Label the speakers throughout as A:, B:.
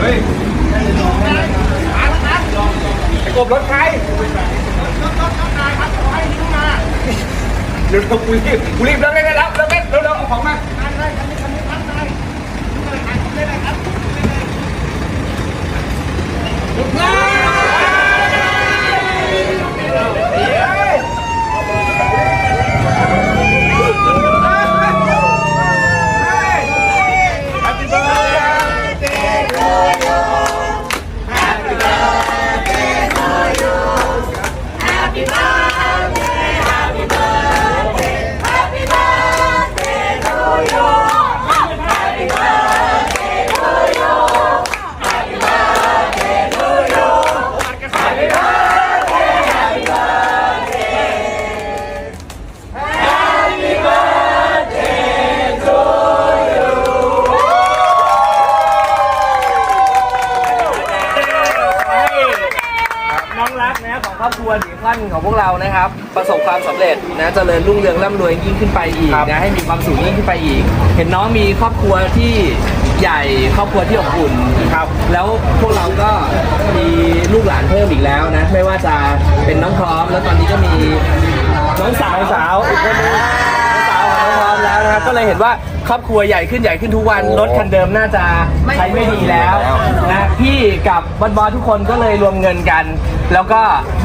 A: เฮ้ยไอ้กบรถใครเดี๋ยวกูรีบกูรีบเร็วเร็วเร็วเร็วเร็วเร็วเร็วเอาของมาน้อง รักนะของครอบครัวหรือท่านของพวกเรานะครับ ประสบความสำเร็จนะเจริญรุ่งเรืองร่ำรวยยิ่งขึ้นไปอีกนะให้มีความสุขยิ่งขึ้นไปอีก เห็นน้องมีครอบครัวที่ใหญ่ครอบครัวที่อบอุ่นครับ แล้วพวกเราก็มีลูกหลานเพิ่มอีกแล้วนะไม่ว่าจะเป็นน้องพร้อม แล้วตอนนี้ก็มีน้องสาวสาวอีกคนนึงน้องสาวของน้องพร้อมแล้วนะครับก็เลยเห็นว่าครอบครัวใหญ่ขึ้นใหญ่ขึ้นทุกวันรถคันเดิมน่าจะใช้ไม่ดีแล้วนะพี่ กับบอสบอสทุกคนก็เลยรวมเงินกัน แล้วก็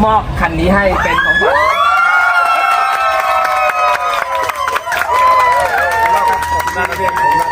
A: มอบคันนี้ให้เป็นของขวัญ